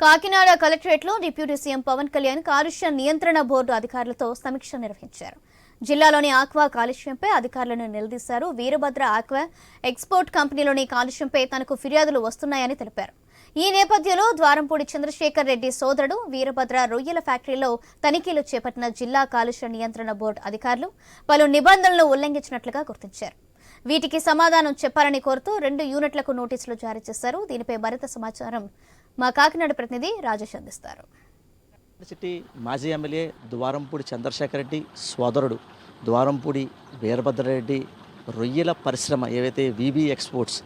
కాకినాడ కలెక్టరేట్లో deputy CM Pawan Kalyan కాలుష్య నియంత్రణ బోర్డు అధికారులతో సమీక్ష నిర్వహించారు. జిల్లాలోని ఆక్వా కాలుష్యంపై అధికారులను నిలదీశారు. వీరభద్ర ఆక్వా ఎక్స్పోర్ట్ కంపెనీలోని కాలుష్యంపై తనకు ఫిర్యాదులు వస్తున్నాయని తెలిపారు. ఈ నేపథ్యంలో ద్వారంపూడి చంద్రశేఖర్ రెడ్డి సోదరుడు వీరభద్ర రొయ్యల ఫ్యాక్టరీలో తనిఖీలు చేపట్టిన జిల్లా కాలుష్య నియంత్రణ బోర్డు అధికారులు పలు నిబంధనలను ఉల్లంఘించినట్లుగా గుర్తించారు. వీటికి సమాధానం చెప్పాలని కోరుతూ రెండు యూనిట్లకు నోటీసులు జారీ చేశారు. దీనిపై మరింత సమాచారం మా కాకినాడ ప్రతినిధి రాజేష్ అందిస్తారు. సిటీ మాజీ ఎమ్మెల్యే ద్వారంపూడి చంద్రశేఖర్ రెడ్డి సోదరుడు ద్వారంపూడి వీరభద్రారెడ్డి రొయ్యల పరిశ్రమ ఏవైతే విబి ఎక్స్పోర్ట్స్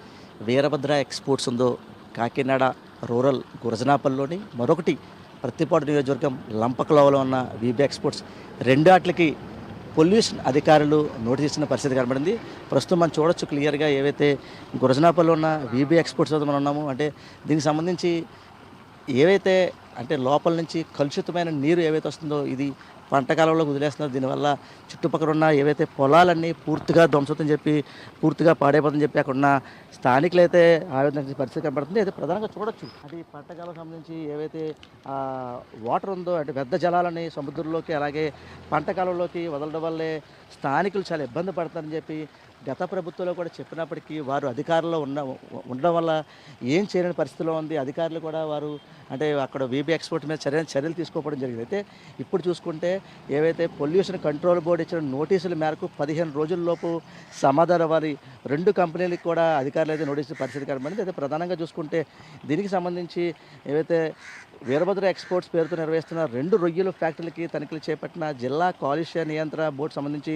వీరభద్ర ఎక్స్పోర్ట్స్ ఉందో కాకినాడ రూరల్ గురజనాపల్లిలోని మరొకటి ప్రతిపాడు నియోజకవర్గం లంపకలోవలో ఉన్న విబి ఎక్స్పోర్ట్స్. రెండు ఆటలకి పొల్యూషన్ అధికారులు నోటీస్ ఇచ్చిన పరిస్థితి కనబడింది. ప్రస్తుతం మనం చూడొచ్చు క్లియర్గా ఏవైతే గురజనాపల్లిలో ఉన్న వీబీ ఎక్స్పోర్ట్స్ వద్ద మనం ఉన్నాము అంటే దీనికి సంబంధించి ఏవైతే అంటే లోపల నుంచి కలుషితమైన నీరు ఏవైతే వస్తుందో ఇది పంట కాలంలో వదిలేస్తున్నారు దీనివల్ల చుట్టుపక్కల ఉన్న ఏవైతే పొలాలన్నీ పూర్తిగా ధ్వంసతం చెప్పి పూర్తిగా పాడైపోతుందని చెప్పి అక్కడ ఉన్న స్థానికులు అయితే ఆవేదన పరిస్థితి కనబడుతుంది అయితే ప్రధానంగా చూడొచ్చు. అది పంట కాలం సంబంధించి ఏవైతే వాటర్ ఉందో అంటే పెద్ద జలాలని సముద్రంలోకి అలాగే పంట కాలంలోకి వదలడం వల్లే స్థానికులు చాలా ఇబ్బంది పడతారని చెప్పి గత ప్రభుత్వంలో కూడా చెప్పినప్పటికీ వారు అధికారంలో ఉన్న ఉండడం వల్ల ఏం చేయలేని పరిస్థితిలో ఉంది. అధికారులు కూడా వారు అంటే అక్కడ వీబీ ఎక్స్పోర్ట్ మీద చర్య చర్యలు తీసుకోవడం జరిగింది. అయితే ఇప్పుడు చూసుకుంటే ఏవైతే పొల్యూషన్ కంట్రోల్ బోర్డు ఇచ్చిన నోటీసుల మేరకు పదిహేను రోజుల్లోపు సమాధానం వారి రెండు కంపెనీలకు కూడా అధికారులు అయితే నోటీసులు పరిస్థితి కనబడింది అయితే ప్రధానంగా చూసుకుంటే దీనికి సంబంధించి ఏవైతే వీరభద్ర ఎక్స్పోర్ట్స్ పేరుతో నిర్వహిస్తున్న రెండు రొయ్యలు ఫ్యాక్టరీలకి తనిఖీలు చేపట్టిన జిల్లా కాలుష్య నియంత్రణ బోర్డు సంబంధించి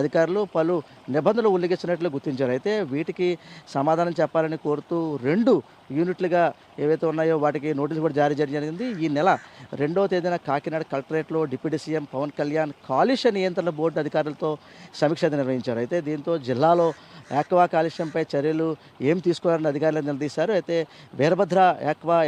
అధికారులు పలు నిబంధనలు ఉల్లంఘించినట్లు గుర్తించారు. అయితే వీటికి సమాధానం చెప్పాలని కోరుతూ రెండు యూనిట్లుగా ఏవైతే ఉన్నాయో వాటికి నోటీసు కూడా జారీ చేయడం జరిగింది. ఈ నెల రెండవ తేదీన కాకినాడ కలెక్టరేట్లో డిప్యూటీ సీఎం పవన్ కళ్యాణ్ కాలుష్య నియంత్రణ బోర్డు అధికారులతో సమీక్ష నిర్వహించారు. అయితే దీంతో జిల్లాలో యాక్వా కాలుష్యంపై చర్యలు ఏం తీసుకోవాలని అధికారులు నిలదీశారు అయితే వీరభద్ర యాక్వా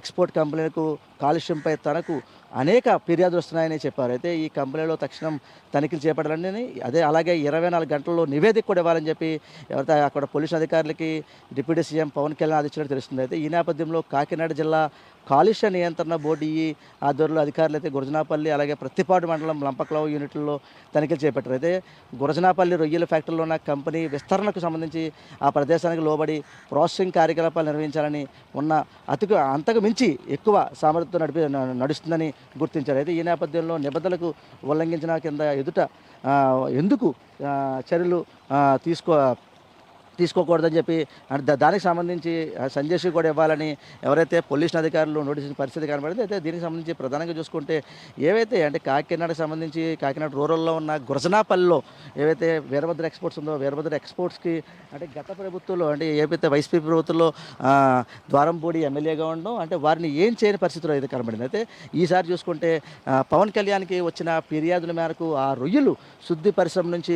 ఎక్స్పోర్ట్ ఎక్స్పోర్ట్ కంపెనీలకు కాలుష్యంపై తనకు అనేక ఫిర్యాదులు వస్తున్నాయని చెప్పారు. అయితే ఈ కంపెనీలో తక్షణం తనిఖీలు చేపట్టాలని అదే అలాగే ఇరవై నాలుగు గంటల్లో నివేదిక కూడా ఇవ్వాలని చెప్పి ఎవరైతే అక్కడ పోలీసు అధికారులకి డిప్యూటీ సీఎం పవన్ కళ్యాణ్ ఆదించినట్టు తెలుస్తుంది అయితే ఈ నేపథ్యంలో కాకినాడ జిల్లా కాలుష్య నియంత్రణ బోర్డు ఈ ఆధ్వర్యంలో అధికారులు అయితే గురజనాపల్లి అలాగే ప్రతిపాడు మండలం లంపక్లవ్ యూనిట్లలో తనిఖీలు చేపట్టారు. అయితే గురజనాపల్లి రొయ్యల ఫ్యాక్టరీలో ఉన్న కంపెనీ విస్తరణకు సంబంధించి ఆ ప్రదేశానికి లోబడి ప్రాసెసింగ్ కార్యకలాపాలు నిర్వహించాలని ఉన్న అతికు అంతకు మించి ఎక్కువ సామర్థ్యంతో నడిపి న- నడుస్తుందని గుర్తించారు. అయితే ఈ నేపథ్యంలో నిబంధనలకు ఉల్లంఘించిన కింద ఎదుట ఎందుకు చర్యలు తీసుకో తీసుకోకూడదని చెప్పి అంటే దానికి సంబంధించి ఆ, కూడా ఇవ్వాలని ఎవరైతే పోలీస్ అధికారులు నోటీస్ పరిస్థితి కనబడింది అయితే దీనికి సంబంధించి ప్రధానంగా చూసుకుంటే ఏవైతే అంటే కాకినాడకు సంబంధించి కాకినాడ రూరల్లో ఉన్న గురజనాపల్లిలో ఏవైతే వీరభద్ర ఎక్స్పోర్ట్స్ ఉందో వీరభద్ర ఎక్స్పోర్ట్స్కి అంటే గత ప్రభుత్వంలో అంటే ఏవైతే వైసీపీ ప్రభుత్వంలో ద్వారంపూడి ఎమ్మెల్యేగా ఉండడం అంటే వారిని ఏం చేయని పరిస్థితిలో అయితే కనబడింది. అయితే ఈసారి చూసుకుంటే పవన్ కళ్యాణ్కి వచ్చిన ఫిర్యాదుల మేరకు ఆ రొయ్యలు శుద్ధి పరిశ్రమ నుంచి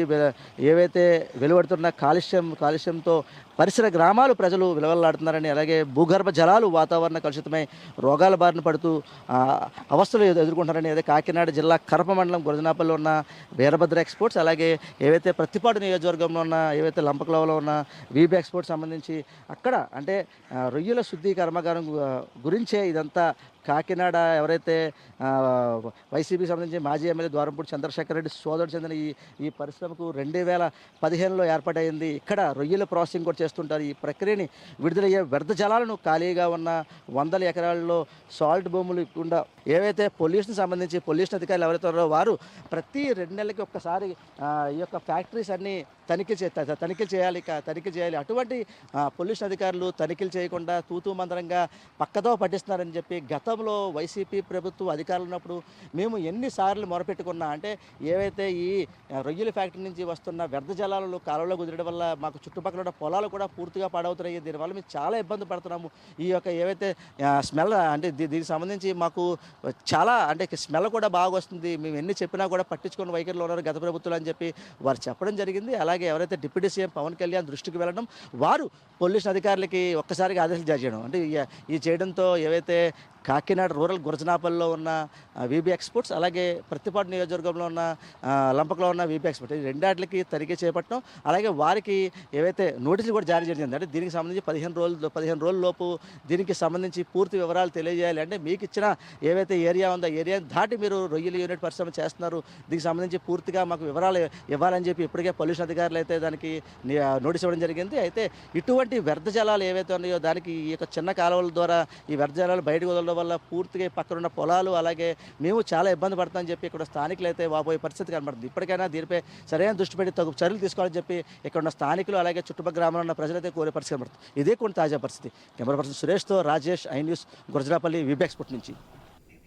ఏవైతే వెలువడుతున్న కాలుష్యం కాలుష్యం కాలుష్యంతో పరిసర గ్రామాలు ప్రజలు విలవల్లాడుతున్నారని అలాగే భూగర్భ జలాలు వాతావరణ కలుషితమై రోగాల బారిన పడుతూ అవస్థలు ఎదుర్కొంటారని అదే కాకినాడ జిల్లా కరప మండలం గురజనాపల్లిలో ఉన్న వీరభద్ర ఎక్స్పోర్ట్స్ అలాగే ఏవైతే ప్రతిపాడు నియోజకవర్గంలో ఉన్న ఏవైతే లంపకలవలో ఉన్న వీబీ ఎక్స్పోర్ట్స్ సంబంధించి అక్కడ అంటే రొయ్యల శుద్ధి కర్మాగారం గురించే ఇదంతా కాకినాడ ఎవరైతే వైసీపీ సంబంధించి మాజీ ఎమ్మెల్యే ద్వారంపూడి చంద్రశేఖర్ రెడ్డి సోదరుడు చెందిన ఈ ఈ పరిశ్రమకు రెండు వేల పదిహేనులో ఏర్పాటైంది ఇక్కడ రొయ్యల ప్రాసెసింగ్ కూడా చేస్తుంటారు. ఈ ప్రక్రియని విడుదలయ్యే వ్యర్థ జలాలను ఖాళీగా ఉన్న వందల ఎకరాల్లో సాల్ట్ భూములు ఇవ్వకుండా ఏవైతే పొల్యూషన్ సంబంధించి పొల్యూషన్ అధికారులు ఎవరైతే ఉన్నారో వారు ప్రతి రెండు నెలలకి ఒక్కసారి ఈ యొక్క ఫ్యాక్టరీస్ అన్ని తనిఖీ చే తనిఖీ తనిఖీలు చేయాలి తనిఖీ చేయాలి. అటువంటి పొల్యూషన్ అధికారులు తనిఖీలు చేయకుండా తూతూ మందరంగా పక్కదో పట్టిస్తున్నారని చెప్పి గతంలో వైసీపీ ప్రభుత్వం అధికారులు ఉన్నప్పుడు మేము ఎన్నిసార్లు మొరపెట్టుకున్నా అంటే ఏవైతే ఈ రొయ్యల ఫ్యాక్టరీ నుంచి వస్తున్న వ్యర్థ జలాలు కాలంలో కుదిరడం వల్ల మాకు చుట్టుపక్కల ఉన్న పొలాలు కూడా పూర్తిగా పాడవుతున్నాయి. దీనివల్ల మేము చాలా ఇబ్బంది పడుతున్నాము. ఈ యొక్క ఏవైతే స్మెల్ అంటే దీనికి సంబంధించి మాకు చాలా అంటే స్మెల్ కూడా బాగా వస్తుంది. మేము ఎన్ని చెప్పినా కూడా పట్టించుకుని వైఖరిలో ఉన్నారు గత ప్రభుత్వాలు అని చెప్పి వారు చెప్పడం జరిగింది. అలాగే ఎవరైతే డిప్యూటీ సీఎం పవన్ కళ్యాణ్ దృష్టికి వెళ్ళడం వారు పోలీస్ అధికారులకి ఒక్కసారిగా ఆదేశాలు జారీ చేయడం. అంటే ఈ చేయడంతో ఏవైతే కాకినాడ రూరల్ గురజనాపల్లిలో ఉన్న వీబీ ఎక్స్పోర్ట్స్ అలాగే ప్రతిపాటు నియోజకవర్గంలో ఉన్న లంపకలో ఉన్న వీబీ ఎక్స్పోర్ట్ ఈ రెండాటికి తనిఖీ చేపట్టడం అలాగే వారికి ఏవైతే నోటీసులు కూడా జారీ చేయడం అంటే దీనికి సంబంధించి పదిహేను రోజులు పదిహేను రోజుల లోపు దీనికి సంబంధించి పూర్తి వివరాలు తెలియజేయాలి. అంటే మీకు ఇచ్చిన ఏవైతే ఏరియా ఉందో ఏరియాని ఏరియా దాటి మీరు రొయ్యల యూనిట్ పరిశ్రమ చేస్తున్నారు దీనికి సంబంధించి పూర్తిగా మాకు వివరాలు ఇవ్వాలని చెప్పి ఇప్పటికే పొల్యూషన్ అధికారులు అయితే దానికి నోటీస్ ఇవ్వడం జరిగింది. అయితే ఇటువంటి వ్యర్థ జలాలు ఏవైతే ఉన్నాయో దానికి ఈ యొక్క చిన్న కాలువల ద్వారా ఈ వ్యర్థ జలాలు బయటకు వదలడం వల్ల పూర్తిగా పక్కనున్న పక్కన ఉన్న పొలాలు అలాగే మేము చాలా ఇబ్బంది పడతామని చెప్పి ఇక్కడ స్థానికులు అయితే వాపోయే పరిస్థితి కనబడుతుంది. ఇప్పటికైనా దీనిపై సరైన దృష్టి పెట్టి తగు చర్యలు తీసుకోవాలని చెప్పి ఇక్కడ ఉన్న స్థానికులు అలాగే చుట్టుపక్కల గ్రామంలో ఉన్న ప్రజలైతే కోరే పరిస్థితి కనబడుతుంది. ఇదే కొన్ని తాజా పరిస్థితి. కెమెరా పర్సన్ సురేష్తో రాజేష్ ఐ న్యూస్ గురజరాపల్లి విబెక్స్పోర్ట్ నుంచి.